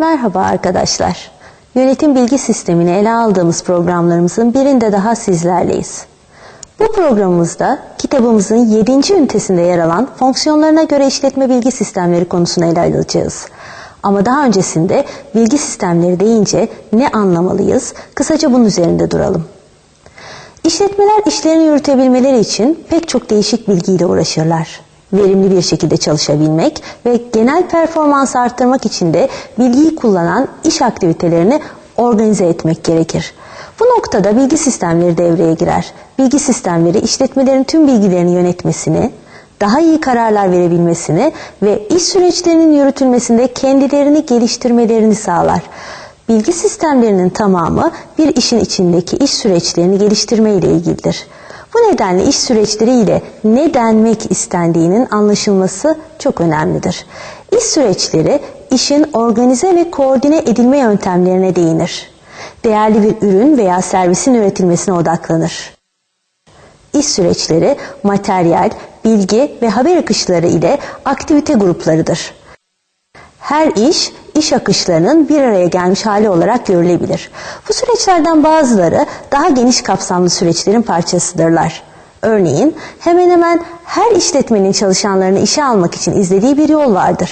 Merhaba arkadaşlar. Yönetim bilgi sistemini ele aldığımız programlarımızın birinde daha sizlerleyiz. Bu programımızda kitabımızın 7. ünitesinde yer alan fonksiyonlarına göre işletme bilgi sistemleri konusunu ele alacağız. Ama daha öncesinde bilgi sistemleri deyince ne anlamalıyız? Kısaca bunun üzerinde duralım. İşletmeler işlerini yürütebilmeleri için pek çok değişik bilgiyle uğraşırlar. Verimli bir şekilde çalışabilmek ve genel performans arttırmak için de bilgiyi kullanan iş aktivitelerini organize etmek gerekir. Bu noktada bilgi sistemleri devreye girer. Bilgi sistemleri işletmelerin tüm bilgilerini yönetmesini, daha iyi kararlar verebilmesini ve iş süreçlerinin yürütülmesinde kendilerini geliştirmelerini sağlar. Bilgi sistemlerinin tamamı bir işin içindeki iş süreçlerini geliştirme ile ilgilidir. Bu nedenle iş süreçleriyle ne denmek istendiğinin anlaşılması çok önemlidir. İş süreçleri işin organize ve koordine edilme yöntemlerine değinir. Değerli bir ürün veya servisin üretilmesine odaklanır. İş süreçleri materyal, bilgi ve haber akışları ile aktivite gruplarıdır. Her iş, iş akışlarının bir araya gelmiş hali olarak görülebilir. Bu süreçlerden bazıları daha geniş kapsamlı süreçlerin parçasıdırlar. Örneğin hemen hemen her işletmenin çalışanlarını işe almak için izlediği bir yol vardır.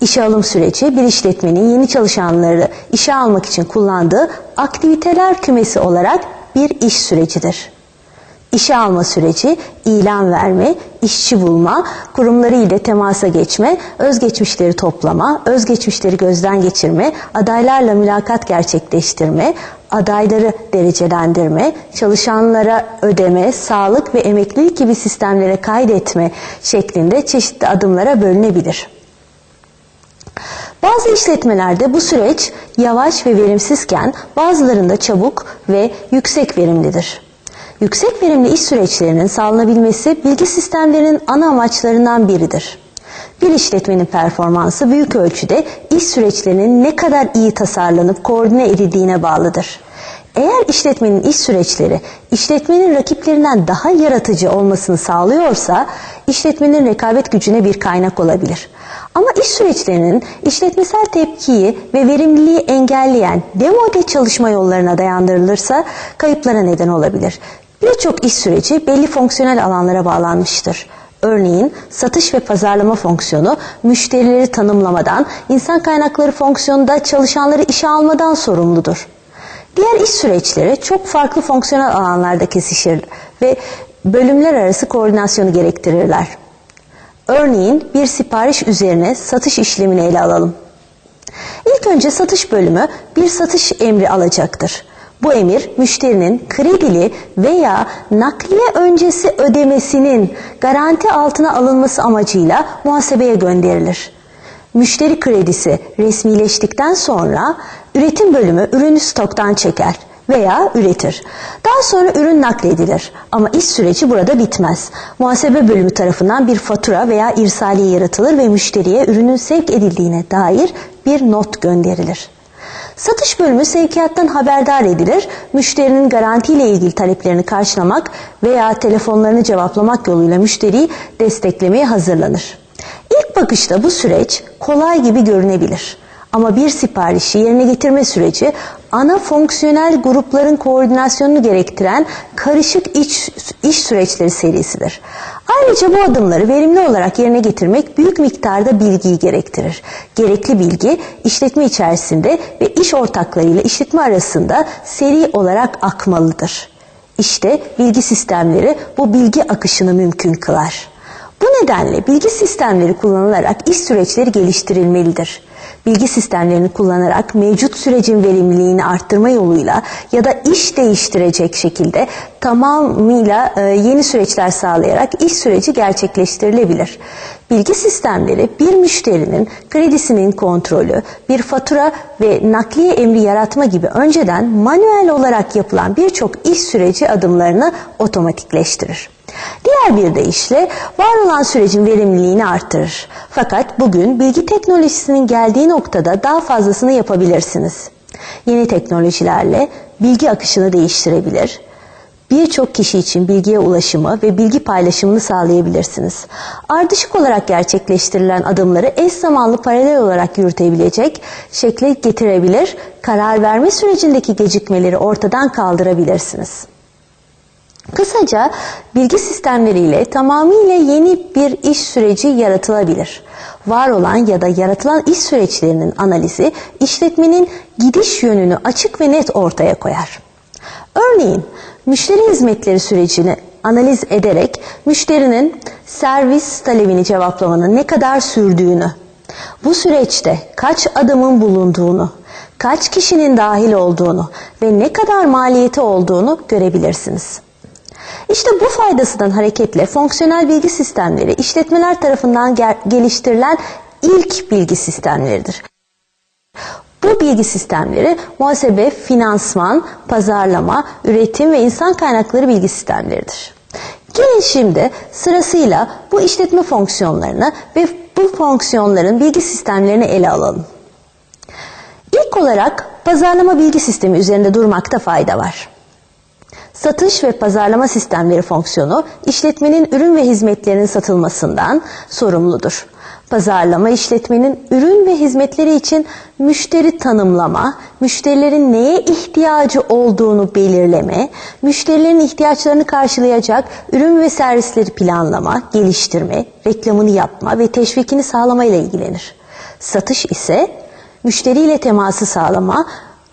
İşe alım süreci bir işletmenin yeni çalışanları işe almak için kullandığı aktiviteler kümesi olarak bir iş sürecidir. İşe alma süreci, ilan verme, işçi bulma, kurumları ile temasa geçme, özgeçmişleri toplama, özgeçmişleri gözden geçirme, adaylarla mülakat gerçekleştirme, adayları derecelendirme, çalışanlara ödeme, sağlık ve emeklilik gibi sistemlere kaydetme şeklinde çeşitli adımlara bölünebilir. Bazı işletmelerde bu süreç yavaş ve verimsizken bazılarında çabuk ve yüksek verimlidir. Yüksek verimli iş süreçlerinin sağlanabilmesi bilgi sistemlerinin ana amaçlarından biridir. Bir işletmenin performansı büyük ölçüde iş süreçlerinin ne kadar iyi tasarlanıp koordine edildiğine bağlıdır. Eğer işletmenin iş süreçleri işletmenin rakiplerinden daha yaratıcı olmasını sağlıyorsa işletmenin rekabet gücüne bir kaynak olabilir. Ama iş süreçlerinin işletmesel tepkiyi ve verimliliği engelleyen demode çalışma yollarına dayandırılırsa kayıplara neden olabilir. Birçok iş süreci belli fonksiyonel alanlara bağlanmıştır. Örneğin satış ve pazarlama fonksiyonu müşterileri tanımlamadan, insan kaynakları fonksiyonunda çalışanları işe almadan sorumludur. Diğer iş süreçleri çok farklı fonksiyonel alanlarda kesişir ve bölümler arası koordinasyonu gerektirirler. Örneğin bir sipariş üzerine satış işlemini ele alalım. İlk önce satış bölümü bir satış emri alacaktır. Bu emir müşterinin kredili veya nakliye öncesi ödemesinin garanti altına alınması amacıyla muhasebeye gönderilir. Müşteri kredisi resmileştikten sonra üretim bölümü ürünü stoktan çeker veya üretir. Daha sonra ürün nakledilir ama iş süreci burada bitmez. Muhasebe bölümü tarafından bir fatura veya irsaliye yaratılır ve müşteriye ürünün sevk edildiğine dair bir not gönderilir. Satış bölümü sevkiyattan haberdar edilir, müşterinin garantiyle ilgili taleplerini karşılamak veya telefonlarını cevaplamak yoluyla müşteriyi desteklemeye hazırlanır. İlk bakışta bu süreç kolay gibi görünebilir. Ama bir siparişi yerine getirme süreci ana fonksiyonel grupların koordinasyonunu gerektiren karışık iç, iş süreçleri serisidir. Ayrıca bu adımları verimli olarak yerine getirmek büyük miktarda bilgiyi gerektirir. Gerekli bilgi işletme içerisinde ve iş ortaklarıyla işletme arasında seri olarak akmalıdır. İşte bilgi sistemleri bu bilgi akışını mümkün kılar. Bu nedenle bilgi sistemleri kullanılarak iş süreçleri geliştirilmelidir. Bilgi sistemlerini kullanarak mevcut sürecin verimliliğini arttırma yoluyla ya da iş değiştirecek şekilde tamamıyla e, yeni süreçler sağlayarak iş süreci gerçekleştirilebilir. Bilgi sistemleri bir müşterinin kredisinin kontrolü, bir fatura ve nakliye emri yaratma gibi önceden manuel olarak yapılan birçok iş süreci adımlarını otomatikleştirir. Diğer bir deyişle var olan sürecin verimliliğini artırır. Fakat bugün bilgi teknolojisinin geldiği noktada daha fazlasını yapabilirsiniz. Yeni teknolojilerle bilgi akışını değiştirebilir, birçok kişi için bilgiye ulaşımı ve bilgi paylaşımını sağlayabilirsiniz. Ardışık olarak gerçekleştirilen adımları eş zamanlı paralel olarak yürütebilecek şekle getirebilir, karar verme sürecindeki gecikmeleri ortadan kaldırabilirsiniz. Kısaca bilgi sistemleriyle tamamıyla yeni bir iş süreci yaratılabilir. Var olan ya da yaratılan iş süreçlerinin analizi işletmenin gidiş yönünü açık ve net ortaya koyar. Örneğin müşteri hizmetleri sürecini analiz ederek müşterinin servis talebini cevaplamanın ne kadar sürdüğünü, bu süreçte kaç adımın bulunduğunu, kaç kişinin dahil olduğunu ve ne kadar maliyeti olduğunu görebilirsiniz. İşte bu faydasından hareketle fonksiyonel bilgi sistemleri işletmeler tarafından geliştirilen ilk bilgi sistemleridir. Bu bilgi sistemleri muhasebe, finansman, pazarlama, üretim ve insan kaynakları bilgi sistemleridir. Gelin şimdi sırasıyla bu işletme fonksiyonlarını ve bu fonksiyonların bilgi sistemlerini ele alalım. İlk olarak pazarlama bilgi sistemi üzerinde durmakta fayda var. Satış ve pazarlama sistemleri fonksiyonu işletmenin ürün ve hizmetlerinin satılmasından sorumludur. Pazarlama işletmenin ürün ve hizmetleri için müşteri tanımlama, müşterilerin neye ihtiyacı olduğunu belirleme, müşterilerin ihtiyaçlarını karşılayacak ürün ve servisleri planlama, geliştirme, reklamını yapma ve teşvikini sağlama ile ilgilenir. Satış ise müşteriyle teması sağlama,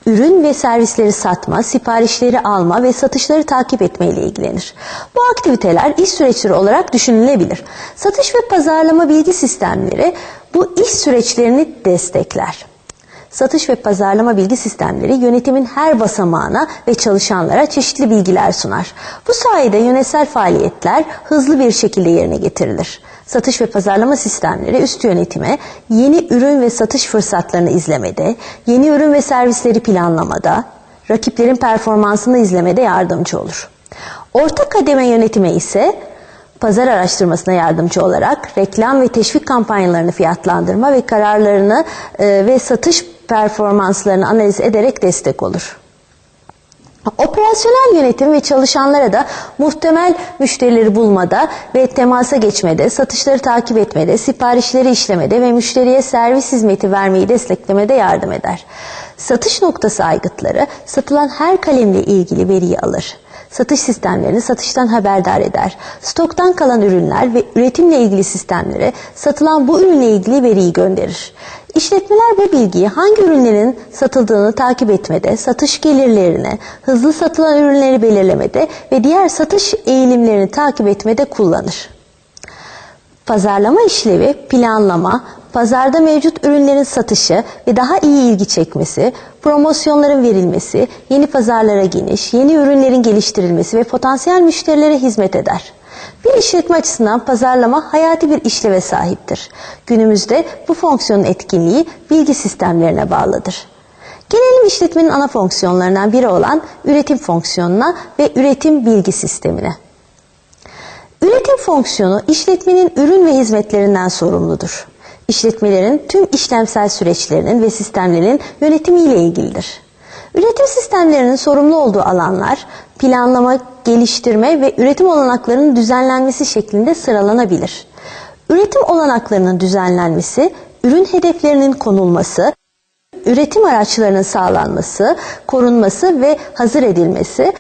ürün ve servisleri satma, siparişleri alma ve satışları takip etme ile ilgilenir. Bu aktiviteler iş süreçleri olarak düşünülebilir. Satış ve pazarlama bilgi sistemleri bu iş süreçlerini destekler. Satış ve pazarlama bilgi sistemleri yönetimin her basamağına ve çalışanlara çeşitli bilgiler sunar. Bu sayede yönetsel faaliyetler hızlı bir şekilde yerine getirilir. Satış ve pazarlama sistemleri üst yönetime yeni ürün ve satış fırsatlarını izlemede, yeni ürün ve servisleri planlamada, rakiplerin performansını izlemede yardımcı olur. Orta kademe yönetime ise pazar araştırmasına yardımcı olarak reklam ve teşvik kampanyalarını fiyatlandırma ve kararlarını e, ve satış performanslarını analiz ederek destek olur. Operasyonel yönetim ve çalışanlara da muhtemel müşterileri bulmada ve temasa geçmede, satışları takip etmede, siparişleri işlemede ve müşteriye servis hizmeti vermeyi desteklemede yardım eder. Satış noktası aygıtları satılan her kalemle ilgili veriyi alır. Satış sistemlerini satıştan haberdar eder. Stoktan kalan ürünler ve üretimle ilgili sistemlere satılan bu ürünle ilgili veriyi gönderir. İşletmeler bu bilgiyi hangi ürünlerin satıldığını takip etmede, satış gelirlerini, hızlı satılan ürünleri belirlemede ve diğer satış eğilimlerini takip etmede kullanır. Pazarlama işlevi, planlama, pazarda mevcut ürünlerin satışı ve daha iyi ilgi çekmesi, promosyonların verilmesi, yeni pazarlara geniş, yeni ürünlerin geliştirilmesi ve potansiyel müşterilere hizmet eder. Bir işletme açısından pazarlama hayati bir işleve sahiptir. Günümüzde bu fonksiyonun etkinliği bilgi sistemlerine bağlıdır. Gelelim işletmenin ana fonksiyonlarından biri olan üretim fonksiyonuna ve üretim bilgi sistemine. Üretim fonksiyonu işletmenin ürün ve hizmetlerinden sorumludur. İşletmelerin tüm işlemsel süreçlerinin ve sistemlerinin yönetimiyle ilgilidir. Üretim sistemlerinin sorumlu olduğu alanlar planlama, geliştirme ve üretim olanaklarının düzenlenmesi şeklinde sıralanabilir. Üretim olanaklarının düzenlenmesi, ürün hedeflerinin konulması, üretim araçlarının sağlanması, korunması ve hazır edilmesi,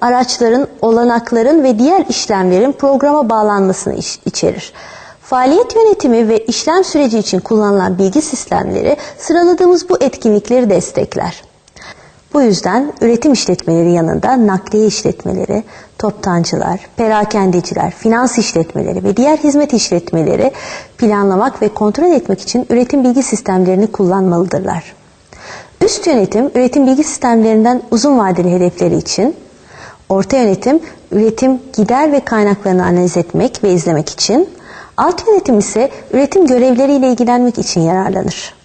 araçların, olanakların ve diğer işlemlerin programa bağlanmasını içerir. Faaliyet yönetimi ve işlem süreci için kullanılan bilgi sistemleri sıraladığımız bu etkinlikleri destekler. Bu yüzden üretim işletmeleri yanında nakliye işletmeleri, toptancılar, perakendeciler, finans işletmeleri ve diğer hizmet işletmeleri planlamak ve kontrol etmek için üretim bilgi sistemlerini kullanmalıdırlar. Üst yönetim üretim bilgi sistemlerinden uzun vadeli hedefleri için, orta yönetim üretim gider ve kaynaklarını analiz etmek ve izlemek için, alt yönetim ise üretim görevleriyle ilgilenmek için yararlanır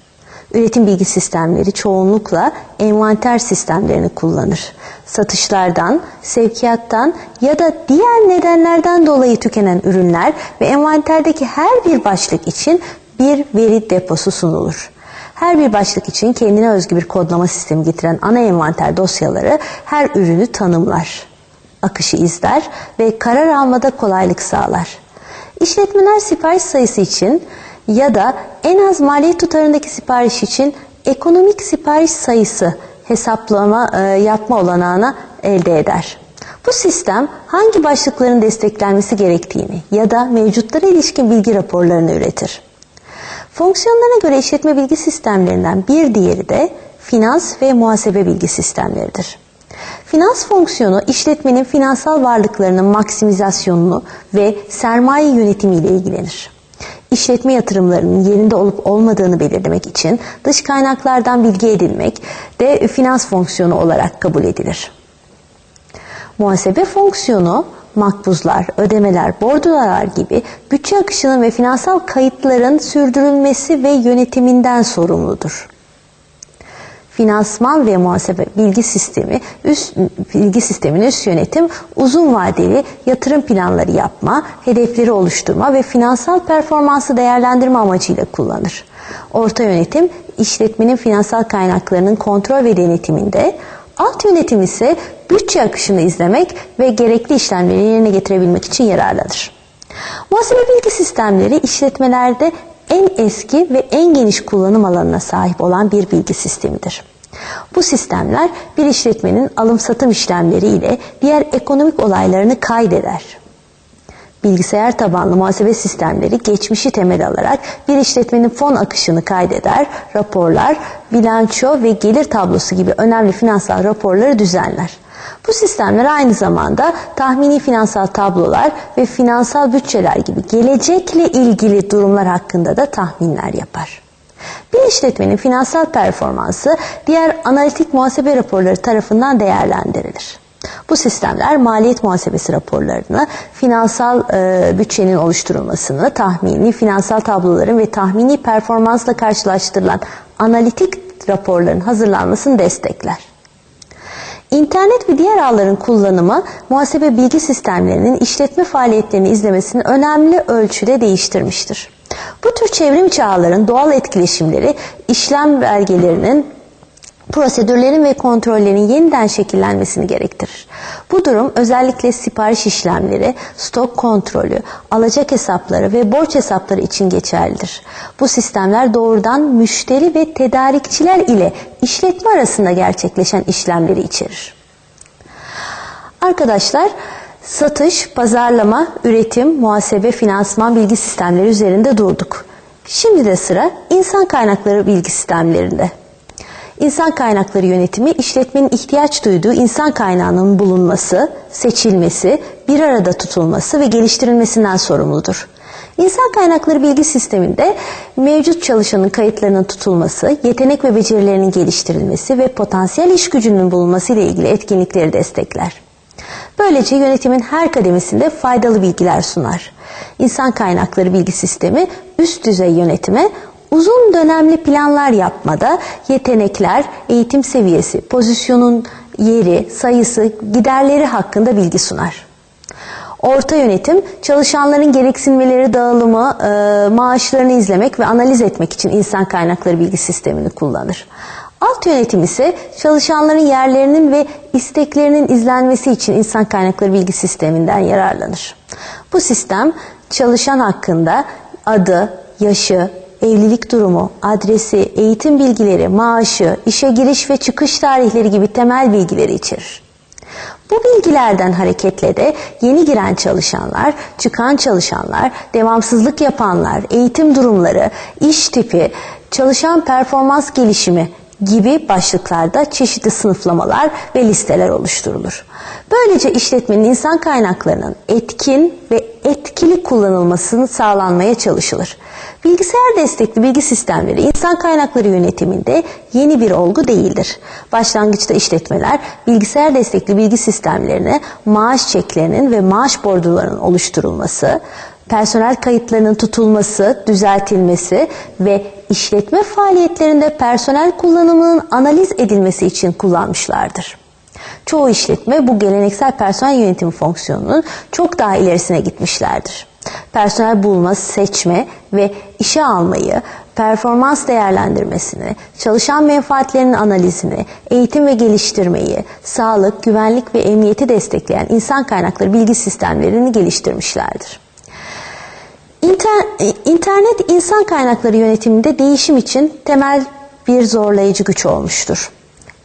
üretim bilgi sistemleri çoğunlukla envanter sistemlerini kullanır. Satışlardan, sevkiyattan ya da diğer nedenlerden dolayı tükenen ürünler ve envanterdeki her bir başlık için bir veri deposu sunulur. Her bir başlık için kendine özgü bir kodlama sistemi getiren ana envanter dosyaları her ürünü tanımlar. Akışı izler ve karar almada kolaylık sağlar. İşletmeler sipariş sayısı için ya da en az maliyet tutarındaki sipariş için ekonomik sipariş sayısı hesaplama e, yapma olanağını elde eder. Bu sistem hangi başlıkların desteklenmesi gerektiğini ya da mevcutlara ilişkin bilgi raporlarını üretir. Fonksiyonlarına göre işletme bilgi sistemlerinden bir diğeri de finans ve muhasebe bilgi sistemleridir. Finans fonksiyonu işletmenin finansal varlıklarının maksimizasyonunu ve sermaye yönetimi ile ilgilenir. İşletme yatırımlarının yerinde olup olmadığını belirlemek için dış kaynaklardan bilgi edinmek de finans fonksiyonu olarak kabul edilir. Muhasebe fonksiyonu makbuzlar, ödemeler, bordolar gibi bütçe akışının ve finansal kayıtların sürdürülmesi ve yönetiminden sorumludur. Finansman ve muhasebe bilgi sistemi üst bilgi sisteminin üst yönetim uzun vadeli yatırım planları yapma, hedefleri oluşturma ve finansal performansı değerlendirme amacıyla kullanır. Orta yönetim işletmenin finansal kaynaklarının kontrol ve denetiminde, alt yönetim ise bütçe akışını izlemek ve gerekli işlemleri yerine getirebilmek için yararlanır. Muhasebe bilgi sistemleri işletmelerde en eski ve en geniş kullanım alanına sahip olan bir bilgi sistemidir. Bu sistemler bir işletmenin alım-satım işlemleri ile diğer ekonomik olaylarını kaydeder. Bilgisayar tabanlı muhasebe sistemleri geçmişi temel alarak bir işletmenin fon akışını kaydeder, raporlar, bilanço ve gelir tablosu gibi önemli finansal raporları düzenler. Bu sistemler aynı zamanda tahmini finansal tablolar ve finansal bütçeler gibi gelecekle ilgili durumlar hakkında da tahminler yapar. Bir işletmenin finansal performansı diğer analitik muhasebe raporları tarafından değerlendirilir. Bu sistemler maliyet muhasebesi raporlarını, finansal e, bütçenin oluşturulmasını, tahmini finansal tabloların ve tahmini performansla karşılaştırılan analitik raporların hazırlanmasını destekler. İnternet ve diğer ağların kullanımı muhasebe bilgi sistemlerinin işletme faaliyetlerini izlemesini önemli ölçüde değiştirmiştir. Bu tür çevrim çağların doğal etkileşimleri işlem belgelerinin prosedürlerin ve kontrollerin yeniden şekillenmesini gerektirir. Bu durum özellikle sipariş işlemleri, stok kontrolü, alacak hesapları ve borç hesapları için geçerlidir. Bu sistemler doğrudan müşteri ve tedarikçiler ile işletme arasında gerçekleşen işlemleri içerir. Arkadaşlar, satış, pazarlama, üretim, muhasebe, finansman bilgi sistemleri üzerinde durduk. Şimdi de sıra insan kaynakları bilgi sistemlerinde. İnsan kaynakları yönetimi işletmenin ihtiyaç duyduğu insan kaynağının bulunması, seçilmesi, bir arada tutulması ve geliştirilmesinden sorumludur. İnsan kaynakları bilgi sisteminde mevcut çalışanın kayıtlarının tutulması, yetenek ve becerilerinin geliştirilmesi ve potansiyel iş gücünün bulunması ile ilgili etkinlikleri destekler. Böylece yönetimin her kademesinde faydalı bilgiler sunar. İnsan kaynakları bilgi sistemi üst düzey yönetime uzun dönemli planlar yapmada yetenekler, eğitim seviyesi, pozisyonun yeri, sayısı, giderleri hakkında bilgi sunar. Orta yönetim çalışanların gereksinmeleri dağılımı, e, maaşlarını izlemek ve analiz etmek için insan kaynakları bilgi sistemini kullanır. Alt yönetim ise çalışanların yerlerinin ve isteklerinin izlenmesi için insan kaynakları bilgi sisteminden yararlanır. Bu sistem çalışan hakkında adı, yaşı, evlilik durumu, adresi, eğitim bilgileri, maaşı, işe giriş ve çıkış tarihleri gibi temel bilgileri içerir. Bu bilgilerden hareketle de yeni giren çalışanlar, çıkan çalışanlar, devamsızlık yapanlar, eğitim durumları, iş tipi, çalışan performans gelişimi gibi başlıklarda çeşitli sınıflamalar ve listeler oluşturulur. Böylece işletmenin insan kaynaklarının etkin ve etkili kullanılmasını sağlanmaya çalışılır. Bilgisayar destekli bilgi sistemleri insan kaynakları yönetiminde yeni bir olgu değildir. Başlangıçta işletmeler bilgisayar destekli bilgi sistemlerine maaş çeklerinin ve maaş bordularının oluşturulması, personel kayıtlarının tutulması, düzeltilmesi ve işletme faaliyetlerinde personel kullanımının analiz edilmesi için kullanmışlardır. Çoğu işletme bu geleneksel personel yönetimi fonksiyonunun çok daha ilerisine gitmişlerdir. Personel bulma, seçme ve işe almayı, performans değerlendirmesini, çalışan menfaatlerinin analizini, eğitim ve geliştirmeyi, sağlık, güvenlik ve emniyeti destekleyen insan kaynakları bilgi sistemlerini geliştirmişlerdir. İnter, internet insan kaynakları yönetiminde değişim için temel bir zorlayıcı güç olmuştur.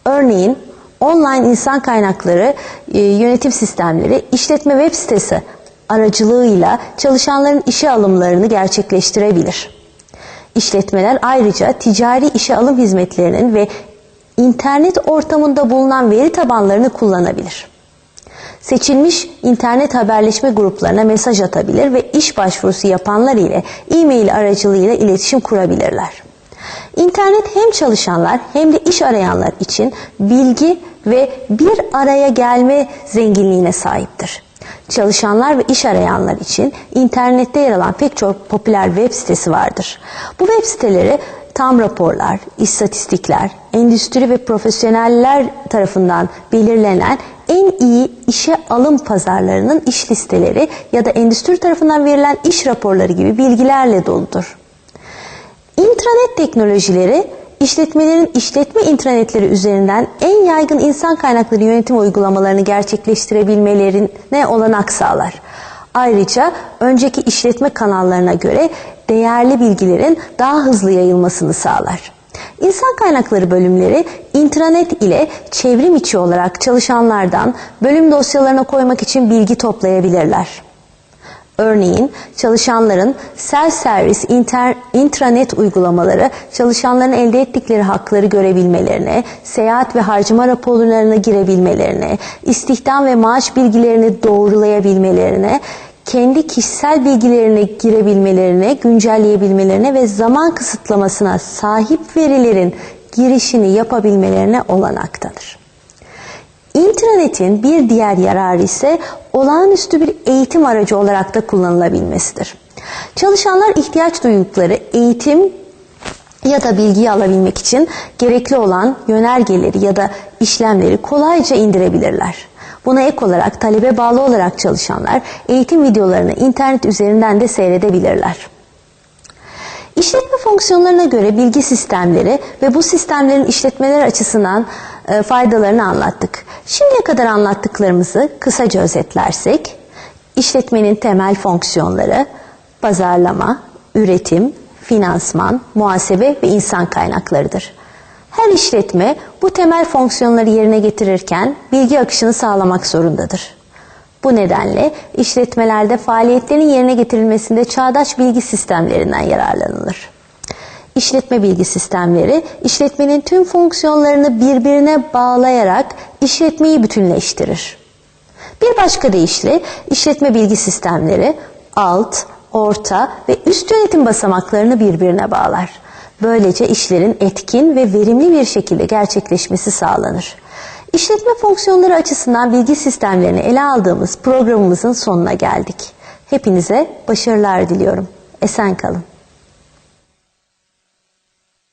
Örneğin online insan kaynakları e, yönetim sistemleri işletme web sitesi aracılığıyla çalışanların işe alımlarını gerçekleştirebilir. İşletmeler ayrıca ticari işe alım hizmetlerinin ve internet ortamında bulunan veri tabanlarını kullanabilir. Seçilmiş internet haberleşme gruplarına mesaj atabilir ve iş başvurusu yapanlar ile e-mail aracılığıyla iletişim kurabilirler. İnternet hem çalışanlar hem de iş arayanlar için bilgi ve bir araya gelme zenginliğine sahiptir. Çalışanlar ve iş arayanlar için internette yer alan pek çok popüler web sitesi vardır. Bu web siteleri tam raporlar, istatistikler, endüstri ve profesyoneller tarafından belirlenen en iyi işe alım pazarlarının iş listeleri ya da endüstri tarafından verilen iş raporları gibi bilgilerle doludur. İntranet teknolojileri işletmelerin işletme intranetleri üzerinden en yaygın insan kaynakları yönetim uygulamalarını gerçekleştirebilmelerine olanak sağlar. Ayrıca önceki işletme kanallarına göre değerli bilgilerin daha hızlı yayılmasını sağlar. İnsan kaynakları bölümleri intranet ile çevrim içi olarak çalışanlardan bölüm dosyalarına koymak için bilgi toplayabilirler. Örneğin çalışanların self-service inter, intranet uygulamaları çalışanların elde ettikleri hakları görebilmelerine, seyahat ve harcama raporlarına girebilmelerine, istihdam ve maaş bilgilerini doğrulayabilmelerine, kendi kişisel bilgilerine girebilmelerine, güncelleyebilmelerine ve zaman kısıtlamasına sahip verilerin girişini yapabilmelerine olanaktadır. İnternetin bir diğer yararı ise olağanüstü bir eğitim aracı olarak da kullanılabilmesidir. Çalışanlar ihtiyaç duydukları eğitim ya da bilgiyi alabilmek için gerekli olan yönergeleri ya da işlemleri kolayca indirebilirler. Buna ek olarak talebe bağlı olarak çalışanlar eğitim videolarını internet üzerinden de seyredebilirler. İşletme fonksiyonlarına göre bilgi sistemleri ve bu sistemlerin işletmeler açısından e, faydalarını anlattık. Şimdiye kadar anlattıklarımızı kısaca özetlersek, işletmenin temel fonksiyonları pazarlama, üretim, finansman, muhasebe ve insan kaynaklarıdır. Her işletme bu temel fonksiyonları yerine getirirken bilgi akışını sağlamak zorundadır. Bu nedenle işletmelerde faaliyetlerin yerine getirilmesinde çağdaş bilgi sistemlerinden yararlanılır. İşletme bilgi sistemleri, işletmenin tüm fonksiyonlarını birbirine bağlayarak işletmeyi bütünleştirir. Bir başka deyişle işletme bilgi sistemleri alt, orta ve üst yönetim basamaklarını birbirine bağlar. Böylece işlerin etkin ve verimli bir şekilde gerçekleşmesi sağlanır. İşletme fonksiyonları açısından bilgi sistemlerini ele aldığımız programımızın sonuna geldik. Hepinize başarılar diliyorum. Esen kalın.